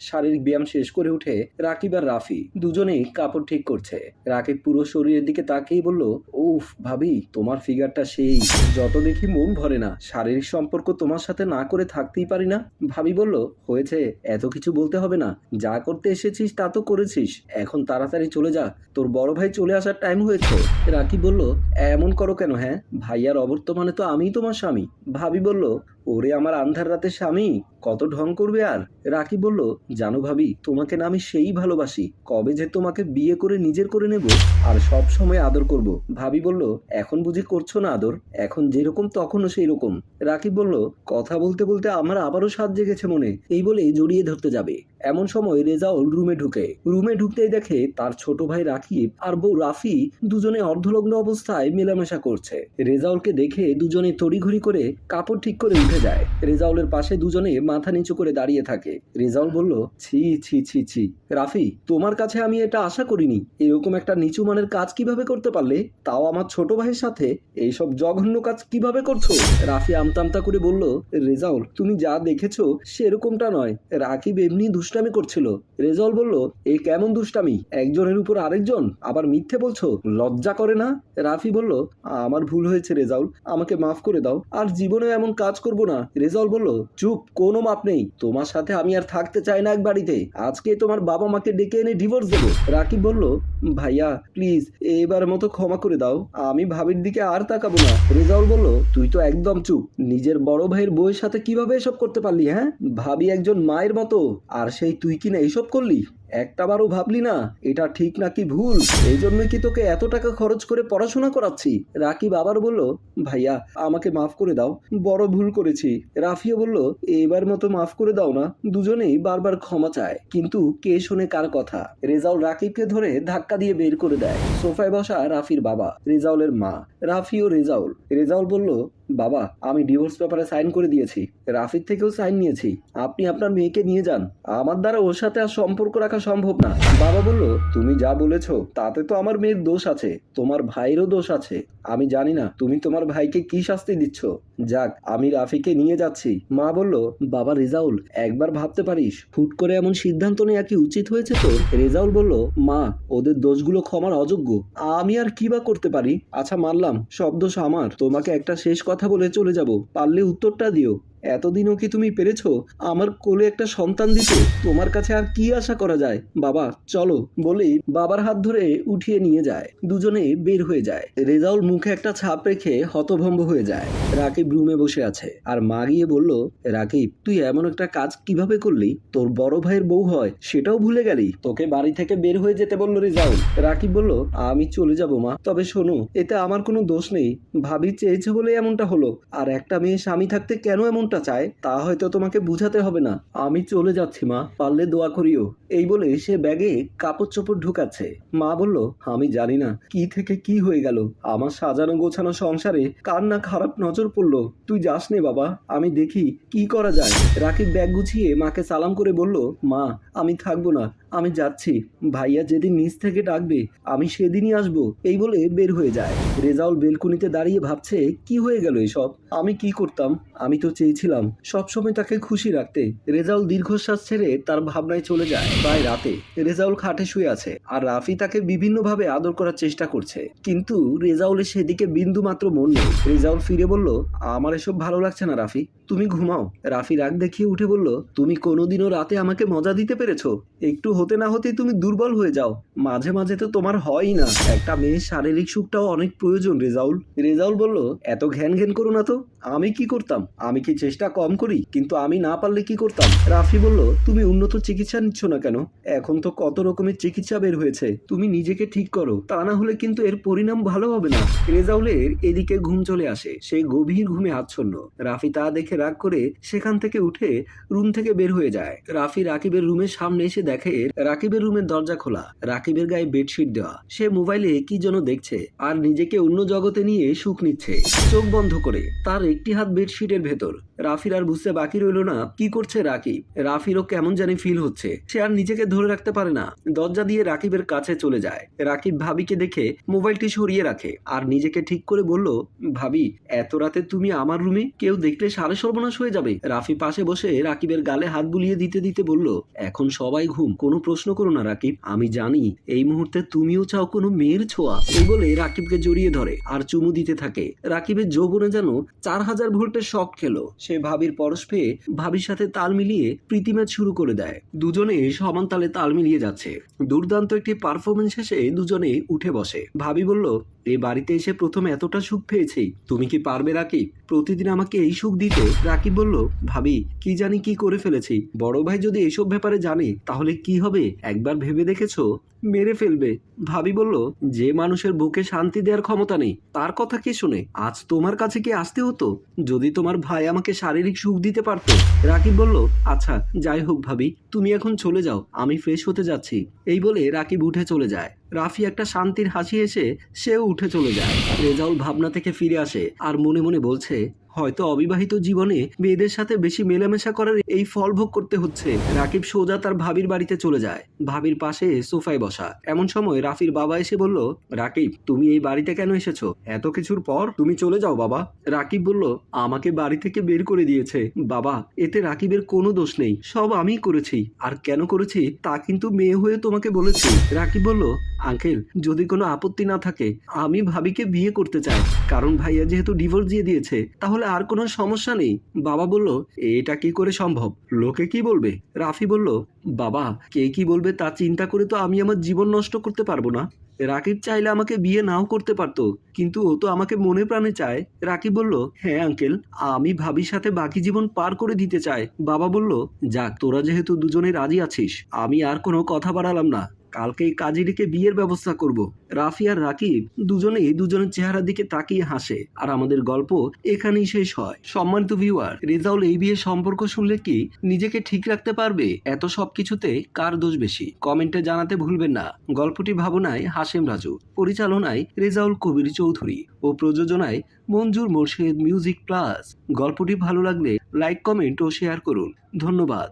শারীরিক ব্যায়াম শেষ করে উঠে রাকিব আর রাফি দুজনেই কাপড় ঠিক করছে। রাকিব পুরো শরীরের দিকে তাকিয়ে বলল, উফ, ভাবি, তোমার ফিগারটা সেই। যত দেখি মন ভরে না। শারীরিক সম্পর্ক তোমার সাথে না করে থাকতেই পারি না। ভাবি বলল, হয়েছে, এত কিছু বলতে হবে না। যা করতে এসেছিস, তা তো করেছিস। এখন তাড়াতাড়ি চলে যা। তোর বড় ভাই চলে আসার টাইম হয়েছে। রাকিব বলল, এমন করো কেন হ্যাঁ? ভাইয়ার অবর্তমানে তো আমিই তোমার স্বামী। ভাবি বলল ওরে আমার আন্ধার রাতে স্বামী, কত ঢং করবে আর? রাকি বলল, জানো ভাবি, তোমাকে না আমি সেই ভালোবাসি, কবে যে তোমাকে বিয়ে করে নিজের করে নেব আর সব সময় আদর করব। ভাবি বলল, এখন বুঝি করছ না আদর? এখন যেরকম তখনও সেই রকম রাকিব বলল, কথা বলতে বলতে আমার আবারও স্বাদ জেগেছে মনে, এই বলে জড়িয়ে ধরতে যাবে। এমন সময় রেজাউল রুমে ঢুকে। রুমে ঢুকতেই দেখে তার ছোট ভাই রাকিব আর বউ রাফি দুজনে অর্ধলগ্ন অবস্থায় মেলামেশা করছে। রেজাউলকে দেখে দুজনে তড়িঘড়ি করে কাপড় ঠিক করে উঠে যায়। রেজাউলের পাশে দুজনে মাথা নিচু করে দাঁড়িয়ে থাকে। রেজাউল বলল, ছি ছি ছি ছি। রাফি, তোমার কাছে আমি এটা আশা করিনি। এরকম একটা নিচু মানের কাজ কীভাবে করতে পারলে? তাও আমার ছোট ভাইয়ের সাথে এইসব জঘন্য কাজ কীভাবে করছ? রাফি আমতামতা করে বলল, রেজাউল, তুমি যা দেখেছ সেরকমটা নয়। রাকিব এমনি দুষ্টামি করছিল। রেজাউল বলল, এ কেমন দুষ্টামি? একজনের উপর আরেকজন? আবার মিথ্যে বলছো? লজ্জা করে না? রাফি বলল, আমার ভুল হয়েছে রেজাউল। আমাকে মাফ করে দাও। আর জীবনে এমন কাজ করব না। রেজাউল বলল, চুপ, কোনো মাপ নেই। তোমার সাথে আমি আর থাকতে চাই না এক বাড়িতে। আজকে তোমার বাবা মাকে ডেকে এনে ডিভোর্স দেবো। রাকিব বলল, ভাইয়া প্লিজ এবার মতো ক্ষমা করে দাও। আমি ভাবির দিকে আর তাকাবো না। রেজাউল বলল, তুই তো একদম চুপ। নিজের বড় ভাইয়ের বউয়ের সাথে কীভাবে এসব করতে পারলি হ্যাঁ? ভাবি একজন মায়ের মতো। আর সেই তুই কিনা এইসব করলি? একটাবারও ভাবলি না, এটা ঠিক নাকি ভুল? এই জন্যই কি তোকে এত টাকা খরচ করে পড়াশোনা করাচ্ছি? রাকিব আবার বলল, ভাইয়া, আমাকে মাফ করে দাও, বড় ভুল করেছি। রাফিও বলল, এবার মতো মাফ করে দাও না, দুজনেই বারবার ক্ষমা চায়। কিন্তু কে শুনে কার কথা? রেজাউল রাকিবকে ধরে ধাক্কা দিয়ে বের করে দেয়। সোফায় বসা রাফির বাবা, রেজাউলের মা। রাফি ও রেজাউল। রেজাউল বলল, বাবা, আমি ডিভোর্স পেপারে সাইন করে দিয়েছি। রাফির থেকেও সাইন নিয়েছি। আপনি আপনার মেয়েকে নিয়ে যান। আমার দ্বারা ওর সাথে আর সম্পর্ক রাখা সম্ভব না। বাবা বলল, তুমি যা বলেছ, তাতে তো আমার মেয়ের দোষ আছে। তোমার ভাইয়েরও দোষ আছে। আমি জানি না, তুমি তোমার ভাইকে কি শাস্তি দিচ্ছ। যাক, আমি রাফিকে নিয়ে যাচ্ছি। মা বলল, বাবা রেজাউল, একবার ভাবতে পারিস, হুট করে এমন সিদ্ধান্ত নেওয়া কি উচিত হয়েছে তো রেজাউল বলল, মা, ওদের দোষগুলো ক্ষমার অযোগ্য। আমি আর কি বা করতে পারি? আচ্ছা মানলাম, সব দোষ আমার। তোমাকে একটা শেষ কথা বলে চলে যাব। পারলে উত্তরটা দিও। এতদিনও কি তুমি পেরেছ? আমার কোলে একটা সন্তান দিতে। তোমার কাছে আর কি আশা করা যায়? বাবা, চলো বলেই বাবার হাত ধরে উঠিয়ে নিয়ে যায়। দুজনে বের হয়ে যায়। রেজাউল মুখে একটা ছাপ রেখে হতভম্ব হয়ে যায়। রাকিব রুমে বসে আছে। আর মা গিয়ে বলল, রাকিব, তুই এমন একটা কাজ কীভাবে করলি? তোর বড় ভাইয়ের বউ হয়, সেটাও ভুলে গেলি? তোকে বাড়ি থেকে বের হয়ে যেতে বলল রেজাউল। রাকিব বলল, আমি চলে যাব, মা। তবে শোনো, এতে আমার কোনো দোষ নেই। ভাবি চেয়েছে বলে এমনটা হলো। আর একটা মেয়ে স্বামী থাকতে কেন এমনটা চায়, তা হয়তো তোমাকে বুঝাতে হবে না। আমি চলে যাচ্ছি, মা। পারলে দোয়া করিও। এই বলে সে ব্যাগে কাপড় চোপড় ঢুকাচ্ছে। মা বলল, আমি জানি না, কি থেকে কি হয়ে গেল? আমার সাজানো গোছানো সংসারে কার না খারাপ নজর পড়ল। তুই যাস নে, বাবা। আমি দেখি কি করা যায়। রাকিব ব্যাগ গুছিয়ে মাকে সালাম করে বলল, মা, আমি থাকব না। আমি যাচ্ছি। ভাইয়া যেদিন নিচ থেকে ডাকবে, আমি সেদিনই আসব। এই বলে বের হয়ে যায়। রেজাউল বেলকুনিতে দাঁড়িয়ে ভাবছে, কি হয়ে গেল এসব? আমি কি করতাম? আমি তো চেয়েছিলাম সবসময় তাকে খুশি রাখতে। রেজাউল দীর্ঘশ্বাস ছেড়ে তার ভাবনায় চলে যায় প্রায় রাতে। রেজাউল খাটে শুয়ে আছে আর রাফি তাকে বিভিন্নভাবে আদর করার চেষ্টা করছে। কিন্তু রেজাউলের সেদিকে বিন্দু মাত্র মন নেই। রেজাউল ফিরে বলল, আমার এসব ভালো লাগছে না রাফি। তুমি ঘুমাও। রাফি রাগ দেখিয়ে উঠে বলল, তুমি কোনোদিনও রাতে আমাকে মজা দিতে পেরেছ? একটু হতে না হতেই তুমি দুর্বল হয়ে যাও। মাঝে মাঝে তো তোমার হয়ই না। একটা মেয়ের শারীরিক সুখটাও অনেক প্রয়োজন রেজাউল। রেজাউল বলল, এত ঘ্যান ঘ্যান করো না তো। আমি কি করতাম? আমি কি চেষ্টা কম করি? কিন্তু আমি না পারলে কি করতাম? রাফি বলল, তুমি উন্নত চিকিৎসা নিচ্ছ না কেন? এখন তো কত রকমের চিকিৎসা বের হয়েছে। তুমি নিজেকে ঠিক করো। তা না হলে কিন্তু এর পরিণাম ভালো হবে না। রেজাউলের এদিকে ঘুম চলে আসে। সে গভীর ঘুমে আচ্ছন্ন। রাফি তা দেখে রাগ করে সেখান থেকে উঠে রুম থেকে বের হয়ে যায়। রাফি রাকিবের রুমের সামনে এসে দেখে রাকিবের রুমের দরজা খোলা, রাকিবের গায়ে বেডশিট দেওয়া। সে মোবাইলে কি যেন দেখছে, আর নিজেকে অন্য জগতে নিয়ে সুখ নিচ্ছে। চোখ বন্ধ করে, তার একটি হাত বেডশিটের ভেতর। রাফির আর বুঝতে বাকি রইল না, কি করছে রাকিব? রাফিরও কেমন জানি ফিল হচ্ছে। সে আর নিজেকে ধরে রাখতে পারে না। দরজা দিয়ে রাকিবের কাছে চলে যায়। রাকিব ভাবিকে দেখে মোবাইলটি সরিয়ে রাখে, আর নিজেকে ঠিক করে বলল, ভাবি, এত রাতে তুমি আমার রুমে? কেউ দেখলে সারে সর্বনাশ হয়ে যাবে। রাফি পাশে বসে রাকিবের গালে হাত বুলিয়ে দিতে দিতে বলল, এখন সবাই ঘুম, কোনো প্রশ্ন করো না, রাকিব। আমি জানি, এই মুহূর্তে তুমিও চাও কোনো মেয়ের ছোঁয়া। এই বলে রাকিবকে জড়িয়ে ধরে আর চুমু দিতে থাকে। রাকিবের যৌবনে যেন চার হাজার ভোল্টের শখ খেলো। সে ভাবির পরশ পেয়ে ভাবির সাথে তাল মিলিয়ে প্রীতি ম্যাচ শুরু করে দেয়। দুজনে সমান তালে তাল মিলিয়ে যাচ্ছে। দুর্দান্ত একটি পারফরমেন্স শেষে দুজনে উঠে বসে। ভাবি বলল এই বাড়িতে এসে প্রথম এতটা সুখ পেয়েছি তুমি কি পারবে রাকিব? প্রতিদিন আমাকে এই সুখ দিতে? রাকিব বলল, ভাবি, কি জানি কি করে ফেলেছি। বড় ভাই যদি এসব ব্যাপারে জানে, তাহলে কি হবে? একবার ভেবে দেখেছ? মেরে ফেলবে। ভাবি বলল, যে মানুষের বুকে শান্তি দেওয়ার ক্ষমতা নেই, তার কথা কি শুনে? আজ তোমার কাছে কি আসতে হতো? যদি তোমার ভাই আমাকে শারীরিক সুখ দিতে পারত? রাকিব বলল আচ্ছা যাই হোক ভাবি, তুমি এখন চলে যাও, আমি ফ্রেশ হতে যাচ্ছি। এই বলে রাকিব উঠে চলে যায়। রাফি একটা শান্তির হাসি এসে সেও উঠে চলে যায়। রেজাউল ভাবনা থেকে ফিরে আসে আর মনে মনে বলছে হয়তো অবিবাহিত জীবনে মেয়েদের সাথে বেশি মেলামেশা করার এই ফল ভোগ করতে হচ্ছে। রাকিব সোজা তার ভাবির বাড়িতে চলে যায়। ভাবির পাশে সোফায় বসা। এমন সময় রাফির বাবা এসে বলল, রাকিব, তুমি এই বাড়িতে কেন এসেছ? এত কিছুর পর তুমি চলে যাও বাবা। রাকিব বলল, আমাকে বাড়ি থেকে বের করে দিয়েছে। বাবা, এতে রাকিবের কোনো দোষ নেই। সব আমিই করেছি। আর কেন করেছি তা কিন্তু মেয়ে হয়ে তোমাকে বলেছি। রাকিব বলল আঙ্কেল, যদি কোনো আপত্তি না থাকে, আমি ভাবিকে বিয়ে করতে চাই। কারণ ভাইয়া যেহেতু ডিভোর্স দিয়ে দিয়েছে, তাহলে আর কোনো সমস্যা নেই। বাবা বলল, এটা কি করে সম্ভব? লোকে কি বলবে? রাফি বলল, বাবা, কে কি বলবে তা চিন্তা করে তো আমি আমার জীবন নষ্ট করতে পারব না। রাকিব চাইলে আমাকে বিয়ে নাও করতে পারতো, কিন্তু ও তো আমাকে মনে প্রাণে চায়। রাকিব বলল হ্যাঁ আঙ্কেল, আমি ভাবির সাথে বাকি জীবন পার করে দিতে চাই। বাবা বলল, যাক, তোরা যেহেতু দুজনে রাজি আছিস, আমি আর কোনো কথা বাড়ালাম না। কালকেই কাজিরিকে বিয়ের ব্যবস্থা করব। রাফি আর রাকিব দুজনেই দুজনের চেহারার দিকে তাকিয়ে হাসে। আর আমাদের গল্প এখানেই শেষ হয়। সম্মানিত ভিউয়ার রেজাউল এই বিয়ের সম্পর্ক শুনলে কি নিজেকে ঠিক রাখতে পারবে? এত সব কিছুতে কার দোষ বেশি? কমেন্টে জানাতে ভুলবেন না। গল্পটি ভাবনায় হাসেম রাজু, পরিচালনায় রেজাউল কবির চৌধুরী ও প্রযোজনায় মঞ্জুর মোর্শেদ মিউজিক প্লাস। গল্পটি ভালো লাগলে লাইক, কমেন্ট ও শেয়ার করুন। ধন্যবাদ।